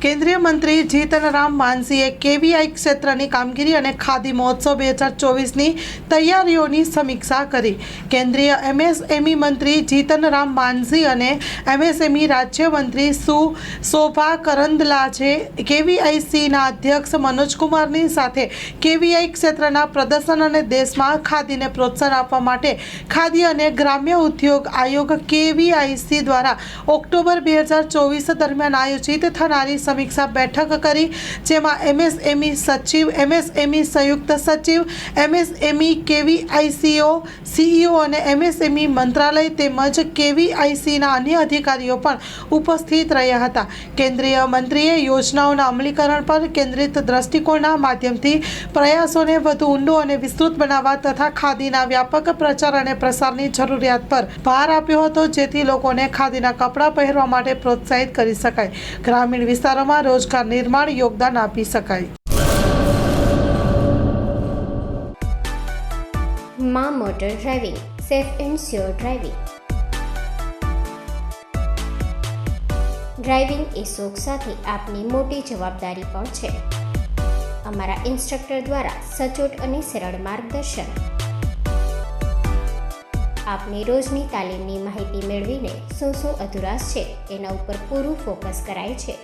કેન્દ્રીય મંત્રી જીતનરામ માનસીએ કેવીઆઈ ક્ષેત્રની કામગીરી અને ખાદી મહોત્સવ બે હજાર ચોવીસની તૈયારીઓની સમીક્ષા કરી. કેન્દ્રીય એમએસએમઈ મંત્રી જીતનરામ માનસી અને એમએસએમઈ રાજ્યમંત્રી સુ શોભા કરંદલાજે કેવીઆઈસીના અધ્યક્ષ મનોજકુમારની સાથે કેવીઆઈ ક્ષેત્રના પ્રદર્શન અને દેશમાં ખાદીને પ્રોત્સાહન આપવા માટે ખાદી અને ગ્રામ્ય ઉદ્યોગ આયોગ કેવીઆઈસી દ્વારા ઓક્ટોબર બે હજાર ચોવીસ દરમિયાન આયોજિત થનારી સમીક્ષા બેઠક કરી, જેમાં એમએસએમઈ સચિવ, એમએસએમઈ સંયુક્ત સચિવ, એમએસએમઈ કેવીઆઈસીઓ, સીઈઓ અને એમએસએમઈ મંત્રાલય તેમજ કેવીઆઈસીના અન્ય અધિકારીઓ પણ ઉપસ્થિત રહ્યા હતા. કેન્દ્રીય મંત્રીએ યોજનાઓના અમલીકરણ પર કેન્દ્રિત દ્રષ્ટિકોણના માધ્યમથી પ્રયાસોને વધુ ઊંડો અને વિસ્તૃત બનાવવા તથા ખાદીના વ્યાપક પ્રચાર અને પ્રસારની જરૂરિયાત પર ભાર આપ્યો હતો, જેથી લોકોને ખાદીના કપડાં પહેરવા માટે પ્રોત્સાહિત કરી શકાય. ગ્રામીણ વિસ્તારોમાં રોજગાર નિર્માણ યોગદાન આપી શકાય. માં motor driving, safe and sure driving. Driving એ શોખ સાથે આપની મોટી જવાબદારી પણ છે. અમારા ઇન્સ્ટ્રક્ટર દ્વારા સચોટ અને સરળ માર્ગદર્શન. આપની રોજની તાલીમની માહિતી મેળવીને શું શું અધુરાશ છે, એના ઉપર પૂરું ફોકસ કરાય છે.